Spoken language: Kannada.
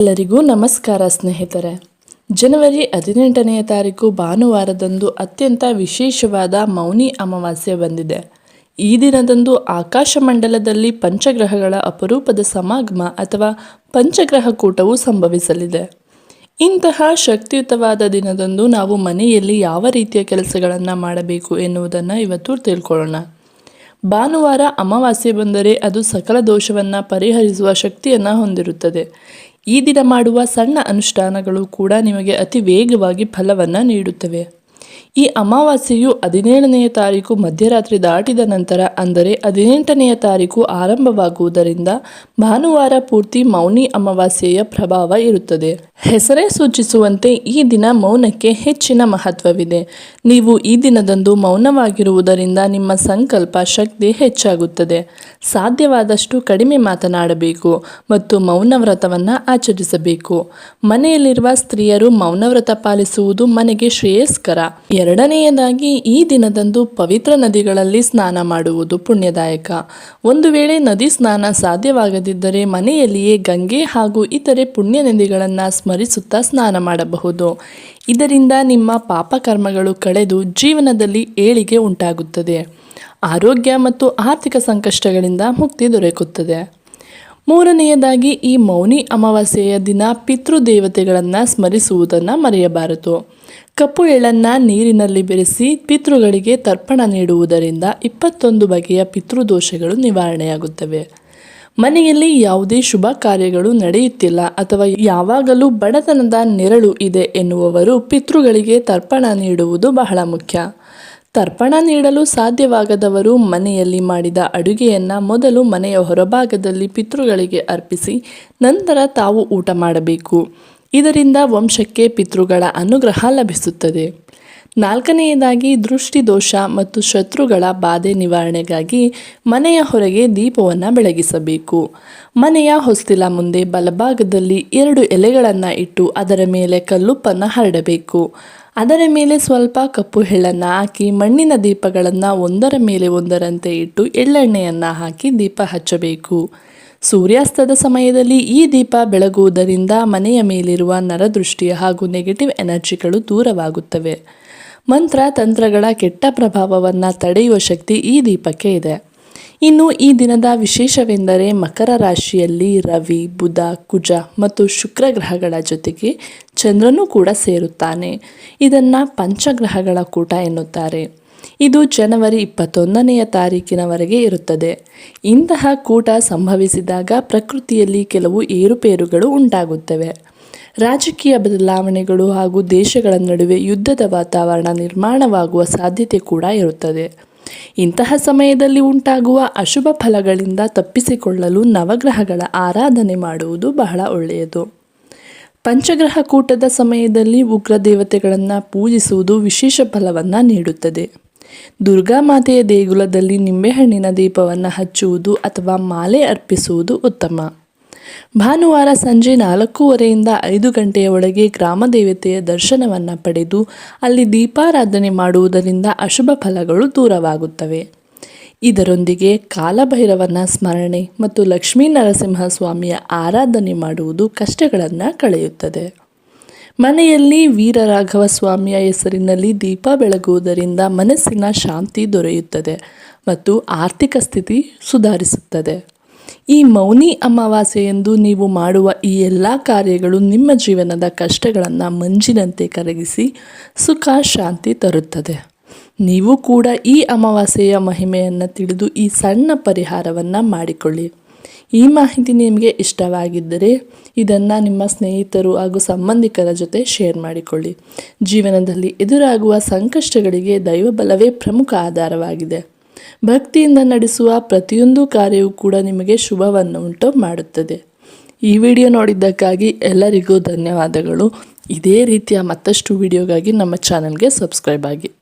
ಎಲ್ಲರಿಗೂ ನಮಸ್ಕಾರ ಸ್ನೇಹಿತರೆ. ಜನವರಿ ಹದಿನೆಂಟನೆಯ ತಾರೀಕು ಭಾನುವಾರದಂದು ಅತ್ಯಂತ ವಿಶೇಷವಾದ ಮೌನಿ ಅಮಾವಾಸ್ಯೆ ಬಂದಿದೆ. ಈ ದಿನದಂದು ಆಕಾಶ ಮಂಡಲದಲ್ಲಿ ಪಂಚಗ್ರಹಗಳ ಅಪರೂಪದ ಸಮಾಗಮ ಅಥವಾ ಪಂಚಗ್ರಹ ಕೂಟವು ಸಂಭವಿಸಲಿದೆ. ಇಂತಹ ಶಕ್ತಿಯುತವಾದ ದಿನದಂದು ನಾವು ಮನೆಯಲ್ಲಿ ಯಾವ ರೀತಿಯ ಕೆಲಸಗಳನ್ನು ಮಾಡಬೇಕು ಎನ್ನುವುದನ್ನು ಇವತ್ತು ತಿಳ್ಕೊಳ್ಳೋಣ. ಭಾನುವಾರ ಅಮಾವಾಸ್ಯೆ ಬಂದರೆ ಅದು ಸಕಲ ದೋಷವನ್ನು ಪರಿಹರಿಸುವ ಶಕ್ತಿಯನ್ನು ಹೊಂದಿರುತ್ತದೆ. ಈ ದಿನ ಮಾಡುವ ಸಣ್ಣ ಅನುಷ್ಠಾನಗಳು ಕೂಡ ನಿಮಗೆ ಅತಿ ವೇಗವಾಗಿ ಫಲವನ್ನು ನೀಡುತ್ತವೆ. ಈ ಅಮಾವಾಸ್ಯೆಯು ಹದಿನೇಳನೆಯ ತಾರೀಕು ಮಧ್ಯರಾತ್ರಿ ದಾಟಿದ ನಂತರ, ಅಂದರೆ ಹದಿನೆಂಟನೆಯ ತಾರೀಕು ಆರಂಭವಾಗುವುದರಿಂದ ಭಾನುವಾರ ಪೂರ್ತಿ ಮೌನಿ ಅಮಾವಾಸ್ಯೆಯ ಪ್ರಭಾವ ಇರುತ್ತದೆ. ಹೆಸರೇ ಸೂಚಿಸುವಂತೆ ಈ ದಿನ ಮೌನಕ್ಕೆ ಹೆಚ್ಚಿನ ಮಹತ್ವವಿದೆ. ನೀವು ಈ ದಿನದಂದು ಮೌನವಾಗಿರುವುದರಿಂದ ನಿಮ್ಮ ಸಂಕಲ್ಪ ಶಕ್ತಿ ಹೆಚ್ಚಾಗುತ್ತದೆ. ಸಾಧ್ಯವಾದಷ್ಟು ಕಡಿಮೆ ಮಾತನಾಡಬೇಕು ಮತ್ತು ಮೌನ ವ್ರತವನ್ನು ಆಚರಿಸಬೇಕು. ಮನೆಯಲ್ಲಿರುವ ಸ್ತ್ರೀಯರು ಮೌನವ್ರತ ಪಾಲಿಸುವುದು ಮನೆಗೆ ಶ್ರೇಯಸ್ಕರ. ಎರಡನೆಯದಾಗಿ ಈ ದಿನದಂದು ಪವಿತ್ರ ನದಿಗಳಲ್ಲಿ ಸ್ನಾನ ಮಾಡುವುದು ಪುಣ್ಯದಾಯಕ. ಒಂದು ವೇಳೆ ನದಿ ಸ್ನಾನ ಸಾಧ್ಯವಾಗದಿದ್ದರೆ ಮನೆಯಲ್ಲಿಯೇ ಗಂಗೆ ಹಾಗೂ ಇತರೆ ಪುಣ್ಯ ನದಿಗಳನ್ನು ಸ್ಮರಿಸುತ್ತಾ ಸ್ನಾನ ಮಾಡಬಹುದು. ಇದರಿಂದ ನಿಮ್ಮ ಪಾಪಕರ್ಮಗಳು ಕಳೆದು ಜೀವನದಲ್ಲಿ ಏಳಿಗೆ ಉಂಟಾಗುತ್ತದೆ. ಆರೋಗ್ಯ ಮತ್ತು ಆರ್ಥಿಕ ಸಂಕಷ್ಟಗಳಿಂದ ಮುಕ್ತಿ ದೊರಕುತ್ತದೆ. ಮೂರನೆಯದಾಗಿ ಈ ಮೌನಿ ಅಮಾವಾಸ್ಯೆಯ ದಿನ ಪಿತೃದೇವತೆಗಳನ್ನು ಸ್ಮರಿಸುವುದನ್ನು ಮರೆಯಬಾರದು. ಕಪ್ಪು ಎಳ್ಳನ್ನು ನೀರಿನಲ್ಲಿ ಬೆರೆಸಿ ಪಿತೃಗಳಿಗೆ ತರ್ಪಣ ನೀಡುವುದರಿಂದ ಇಪ್ಪತ್ತೊಂದು ಬಗೆಯ ಪಿತೃದೋಷಗಳು ನಿವಾರಣೆಯಾಗುತ್ತವೆ. ಮನೆಯಲ್ಲಿ ಯಾವುದೇ ಶುಭ ಕಾರ್ಯಗಳು ನಡೆಯುತ್ತಿಲ್ಲ ಅಥವಾ ಯಾವಾಗಲೂ ಬಡತನದ ನೆರಳು ಇದೆ ಎನ್ನುವವರು ಪಿತೃಗಳಿಗೆ ತರ್ಪಣ ನೀಡುವುದು ಬಹಳ ಮುಖ್ಯ. ತರ್ಪಣ ನೀಡಲು ಸಾಧ್ಯವಾಗದವರು ಮನೆಯಲ್ಲಿ ಮಾಡಿದ ಅಡುಗೆಯನ್ನು ಮೊದಲು ಮನೆಯ ಹೊರಭಾಗದಲ್ಲಿ ಪಿತೃಗಳಿಗೆ ಅರ್ಪಿಸಿ ನಂತರ ತಾವು ಊಟ ಮಾಡಬೇಕು. ಇದರಿಂದ ವಂಶಕ್ಕೆ ಪಿತೃಗಳ ಅನುಗ್ರಹ ಲಭಿಸುತ್ತದೆ. ನಾಲ್ಕನೆಯದಾಗಿ ದೃಷ್ಟಿದೋಷ ಮತ್ತು ಶತ್ರುಗಳ ಬಾಧೆ ನಿವಾರಣೆಗಾಗಿ ಮನೆಯ ಹೊರಗೆ ದೀಪವನ್ನು ಬೆಳಗಿಸಬೇಕು. ಮನೆಯ ಹೊಸ್ತಿಲ ಮುಂದೆ ಬಲಭಾಗದಲ್ಲಿ ಎರಡು ಎಲೆಗಳನ್ನು ಇಟ್ಟು ಅದರ ಮೇಲೆ ಕಲ್ಲುಪ್ಪನ್ನು ಹರಡಬೇಕು. ಅದರ ಮೇಲೆ ಸ್ವಲ್ಪ ಕಪ್ಪು ಎಳ್ಳನ್ನು ಹಾಕಿ ಮಣ್ಣಿನ ದೀಪಗಳನ್ನು ಒಂದರ ಮೇಲೆ ಒಂದರಂತೆ ಇಟ್ಟು ಎಳ್ಳೆಣ್ಣೆಯನ್ನು ಹಾಕಿ ದೀಪ ಹಚ್ಚಬೇಕು. ಸೂರ್ಯಾಸ್ತದ ಸಮಯದಲ್ಲಿ ಈ ದೀಪ ಬೆಳಗುವುದರಿಂದ ಮನೆಯ ಮೇಲಿರುವ ನರದೃಷ್ಟಿ ಹಾಗೂ ನೆಗೆಟಿವ್ ಎನರ್ಜಿಗಳು ದೂರವಾಗುತ್ತವೆ. ಮಂತ್ರ ತಂತ್ರಗಳ ಕೆಟ್ಟ ಪ್ರಭಾವವನ್ನು ತಡೆಯುವ ಶಕ್ತಿ ಈ ದೀಪಕ್ಕೆ ಇದೆ. ಇನ್ನು ಈ ದಿನದ ವಿಶೇಷವೆಂದರೆ ಮಕರ ರಾಶಿಯಲ್ಲಿ ರವಿ, ಬುಧ, ಕುಜ ಮತ್ತು ಶುಕ್ರ ಗ್ರಹಗಳ ಜೊತೆಗೆ ಚಂದ್ರನೂ ಕೂಡ ಸೇರುತ್ತಾನೆ. ಇದನ್ನು ಪಂಚಗ್ರಹಗಳ ಕೂಟ ಎನ್ನುತ್ತಾರೆ. ಇದು ಜನವರಿ ಇಪ್ಪತ್ತೊಂದನೆಯ ತಾರೀಕಿನವರೆಗೆ ಇರುತ್ತದೆ. ಇಂತಹ ಕೂಟ ಸಂಭವಿಸಿದಾಗ ಪ್ರಕೃತಿಯಲ್ಲಿ ಕೆಲವು ಏರುಪೇರುಗಳು ಉಂಟಾಗುತ್ತವೆ. ರಾಜಕೀಯ ಬದಲಾವಣೆಗಳು ಹಾಗೂ ದೇಶಗಳ ನಡುವೆ ಯುದ್ಧದ ವಾತಾವರಣ ನಿರ್ಮಾಣವಾಗುವ ಸಾಧ್ಯತೆ ಕೂಡ ಇರುತ್ತದೆ. ಇಂತಹ ಸಮಯದಲ್ಲಿ ಉಂಟಾಗುವ ಅಶುಭ ಫಲಗಳಿಂದ ತಪ್ಪಿಸಿಕೊಳ್ಳಲು ನವಗ್ರಹಗಳ ಆರಾಧನೆ ಮಾಡುವುದು ಬಹಳ ಒಳ್ಳೆಯದು. ಪಂಚಗ್ರಹ ಕೂಟದ ಸಮಯದಲ್ಲಿ ಉಗ್ರ ದೇವತೆಗಳನ್ನು ಪೂಜಿಸುವುದು ವಿಶೇಷ ಫಲವನ್ನು ನೀಡುತ್ತದೆ. ದುರ್ಗಾಮಾತೆಯ ದೇಗುಲದಲ್ಲಿ ನಿಂಬೆಹಣ್ಣಿನ ದೀಪವನ್ನು ಹಚ್ಚುವುದು ಅಥವಾ ಮಾಲೆ ಅರ್ಪಿಸುವುದು ಉತ್ತಮ. ಭಾನುವಾರ ಸಂಜೆ ನಾಲ್ಕೂವರೆಯಿಂದ ಐದು ಗಂಟೆಯ ಒಳಗೆ ಗ್ರಾಮ ದೇವತೆಯ ದರ್ಶನವನ್ನು ಪಡೆದು ಅಲ್ಲಿ ದೀಪಾರಾಧನೆ ಮಾಡುವುದರಿಂದ ಅಶುಭ ಫಲಗಳು ದೂರವಾಗುತ್ತವೆ. ಇದರೊಂದಿಗೆ ಕಾಲಭೈರವನ ಸ್ಮರಣೆ ಮತ್ತು ಲಕ್ಷ್ಮೀ ನರಸಿಂಹಸ್ವಾಮಿಯ ಆರಾಧನೆ ಮಾಡುವುದು ಕಷ್ಟಗಳನ್ನು ಕಳೆಯುತ್ತದೆ. ಮನೆಯಲ್ಲಿ ವೀರರಾಘವ ಸ್ವಾಮಿಯ ಹೆಸರಿನಲ್ಲಿ ದೀಪ ಬೆಳಗುವುದರಿಂದ ಮನಸ್ಸಿನ ಶಾಂತಿ ದೊರೆಯುತ್ತದೆ ಮತ್ತು ಆರ್ಥಿಕ ಸ್ಥಿತಿ ಸುಧಾರಿಸುತ್ತದೆ. ಈ ಮೌನಿ ಅಮಾವಾಸ್ಯೆಯಂದು ನೀವು ಮಾಡುವ ಈ ಎಲ್ಲ ಕಾರ್ಯಗಳು ನಿಮ್ಮ ಜೀವನದ ಕಷ್ಟಗಳನ್ನು ಮಂಜಿನಂತೆ ಕರಗಿಸಿ ಸುಖ, ಶಾಂತಿ ತರುತ್ತದೆ. ನೀವು ಕೂಡ ಈ ಅಮಾವಾಸ್ಯೆಯ ಮಹಿಮೆಯನ್ನು ತಿಳಿದು ಈ ಸಣ್ಣ ಪರಿಹಾರವನ್ನು ಮಾಡಿಕೊಳ್ಳಿ. ಈ ಮಾಹಿತಿ ನಿಮಗೆ ಇಷ್ಟವಾಗಿದ್ದರೆ ಇದನ್ನು ನಿಮ್ಮ ಸ್ನೇಹಿತರು ಹಾಗೂ ಸಂಬಂಧಿಕರ ಜೊತೆ ಶೇರ್ ಮಾಡಿಕೊಳ್ಳಿ. ಜೀವನದಲ್ಲಿ ಎದುರಾಗುವ ಸಂಕಷ್ಟಗಳಿಗೆ ದೈವಬಲವೇ ಪ್ರಮುಖ ಆಧಾರವಾಗಿದೆ. ಭಕ್ತಿಯಿಂದ ನಡೆಸುವ ಪ್ರತಿಯೊಂದು ಕಾರ್ಯವೂ ಕೂಡ ನಿಮಗೆ ಶುಭವನ್ನು ಉಂಟು ಮಾಡುತ್ತದೆ. ಈ ವಿಡಿಯೋ ನೋಡಿದ್ದಕ್ಕಾಗಿ ಎಲ್ಲರಿಗೂ ಧನ್ಯವಾದಗಳು. ಇದೇ ರೀತಿಯ ಮತ್ತಷ್ಟು ವಿಡಿಯೋಗಾಗಿ ನಮ್ಮ ಚಾನಲ್ಗೆ ಸಬ್ಸ್ಕ್ರೈಬ್ ಆಗಿ.